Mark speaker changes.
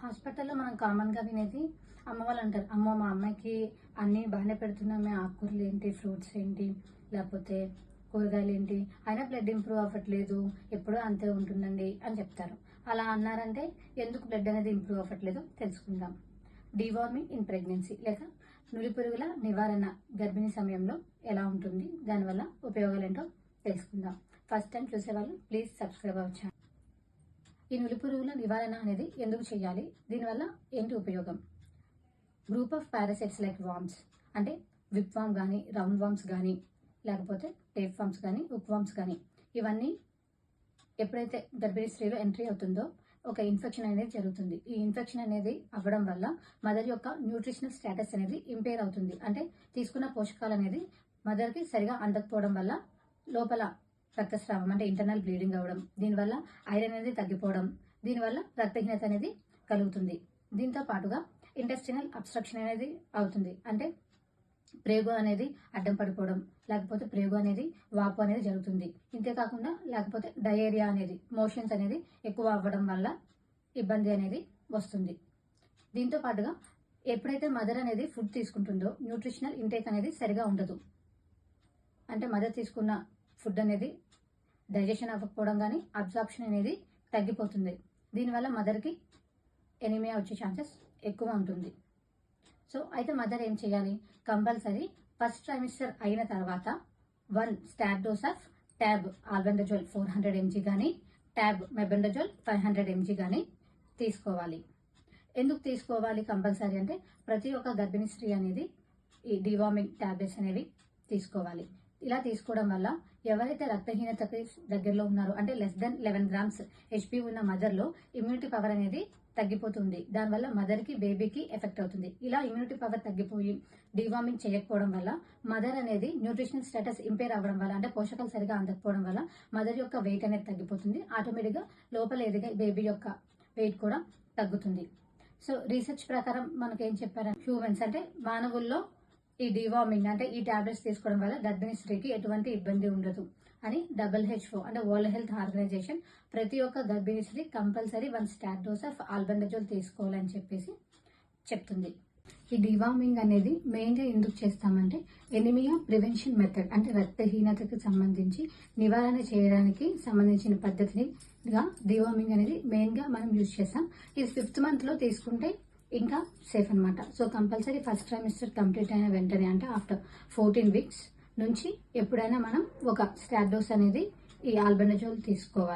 Speaker 1: హాస్పిటల్లో మనం కామన్గా వినేది అమ్మ వాళ్ళు అంటారు అమ్మ మా అమ్మాయికి అన్నీ బాగానే పెడుతున్నామే ఆకుకూరలు ఏంటి ఫ్రూట్స్ ఏంటి లేకపోతే కూరగాయలు ఏంటి అయినా బ్లడ్ ఇంప్రూవ్ అవ్వట్లేదు ఎప్పుడూ అంతే ఉంటుందండి అని చెప్తారు. అలా అన్నారంటే ఎందుకు బ్లడ్ అనేది ఇంప్రూవ్ అవ్వట్లేదు తెలుసుకుందాం. డివార్మింగ్ ఇన్ ప్రెగ్నెన్సీ లేక నులి పురుగుల నివారణ గర్భిణీ సమయంలో ఎలా ఉంటుంది దానివల్ల ఉపయోగాలు ఏంటో తెలుసుకుందాం. ఫస్ట్ టైం చూసేవాళ్ళు ప్లీజ్ సబ్స్క్రైబ్ అవ్వచ్చు ఈ నులిపురుగుల నివారణ అనేది ఎందుకు చేయాలి? దీనివల్ల ఏంటి ఉపయోగం? Group of parasites like worms అంటే విప్ వామ్ కానీ రౌండ్ వామ్స్ కానీ లేకపోతే టేప్ వామ్స్ కానీ ఉక్ వామ్స్ కానీ ఇవన్నీ ఎప్పుడైతే గర్భిణీ స్త్రీలో ఎంట్రీ అవుతుందో ఒక ఇన్ఫెక్షన్ అనేది జరుగుతుంది. ఈ ఇన్ఫెక్షన్ అనేది అవ్వడం వల్ల మదర్ యొక్క న్యూట్రిషనల్ స్టేటస్ అనేది ఇంపేర్ అవుతుంది. అంటే తీసుకున్న పోషకాలు అనేది మదర్కి సరిగా అందకపోవడం వల్ల లోపల రక్తస్రావం అంటే ఇంటర్నల్ బ్లీడింగ్ అవ్వడం దీనివల్ల ఐరన్ అనేది తగ్గిపోవడం దీనివల్ల రక్తహీనత అనేది కలుగుతుంది. దీంతో పాటుగా ఇంటెస్టినల్ అబ్స్ట్రక్షన్ అనేది అవుతుంది. అంటే ప్రేగు అనేది అడ్డం పడిపోవడం లేకపోతే ప్రేగు అనేది వాపు అనేది జరుగుతుంది. ఇంతేకాకుండా లేకపోతే డయేరియా అనేది మోషన్స్ అనేది ఎక్కువ అవ్వడం వల్ల ఇబ్బంది అనేది వస్తుంది. దీంతో పాటుగా ఎప్పుడైతే మదర్ అనేది ఫుడ్ తీసుకుంటుందో న్యూట్రిషనల్ ఇంటేక్ అనేది సరిగా ఉండదు. అంటే మదర్ తీసుకున్న ఫుడ్ అనేది డైజెషన్ అవ్వకపోవడం కానీ అబ్జార్ప్షన్ అనేది తగ్గిపోతుంది. దీనివల్ల మదర్కి ఎనిమియా వచ్చే ఛాన్సెస్ ఎక్కువ ఉంటుంది. సో అయితే మదర్ ఏం చేయాలి? కంపల్సరీ ఫస్ట్ ట్రైమిస్టర్ అయిన తర్వాత one star dose of tab. Albendazole four hundred MG కానీ tab mebendazole five hundred MG కానీ తీసుకోవాలి. ఎందుకు తీసుకోవాలి కంపల్సరీ అంటే ప్రతి ఒక్క గర్భిణీ స్త్రీ అనేది ఈ డివామింగ్ టాబ్లెట్స్ అనేవి తీసుకోవాలి. ఇలా తీసుకోవడం వల్ల ఎవరైతే రక్తహీనతకి దగ్గరలో ఉన్నారో అంటే less than eleven grams HP ఉన్న మదర్లో ఇమ్యూనిటీ పవర్ అనేది తగ్గిపోతుంది. దానివల్ల మదర్కి బేబీకి ఎఫెక్ట్ అవుతుంది. ఇలా ఇమ్యూనిటీ పవర్ తగ్గిపోయి డివామింగ్ చేయకపోవడం వల్ల మదర్ అనేది న్యూట్రిషనల్ స్టేటస్ ఇంపేర్ అవ్వడం వల్ల అంటే పోషకాలు సరిగా అందకపోవడం వల్ల మదర్ యొక్క వెయిట్ అనేది తగ్గిపోతుంది. ఆటోమేటిక్గా లోపల ఎదిగే బేబీ యొక్క వెయిట్ కూడా తగ్గుతుంది. సో రీసెర్చ్ ప్రకారం మనకేం ఏం చెప్పారు హ్యూమన్స్ అంటే మానవుల్లో ఈ డివార్మింగ్ అంటే ఈ టాబ్లెట్స్ తీసుకోవడం వల్ల గర్భిణీ స్త్రీకి ఎటువంటి ఇబ్బంది ఉండదు అని డబుల్ హెచ్ఓ అంటే వరల్డ్ హెల్త్ ఆర్గనైజేషన్ ప్రతి ఒక్క గర్భిణీ స్త్రీ compulsory one star dose of albendazole తీసుకోవాలని చెప్పేసి చెప్తుంది. ఈ డివామింగ్ అనేది మెయిన్గా ఎందుకు చేస్తామంటే ఎనిమియా ప్రివెన్షన్ మెథడ్ అంటే రక్తహీనతకు సంబంధించి నివారణ చేయడానికి సంబంధించిన పద్ధతిగా డివార్మింగ్ అనేది మెయిన్గా మనం యూజ్ చేస్తాం. ఇది ఫిఫ్త్ మంత్లో తీసుకుంటే ఇంకా సేఫ్ అనమాట so compulsory first trimester complete అయిన వెంటనే అంటే ఆఫ్టర్ ఫోర్టీన్ వీక్స్ నుంచి ఎప్పుడైనా మనం ఒక స్టాడోస్ అనేది ఈ ఆల్బెనజోల్ తీసుకోవాలి.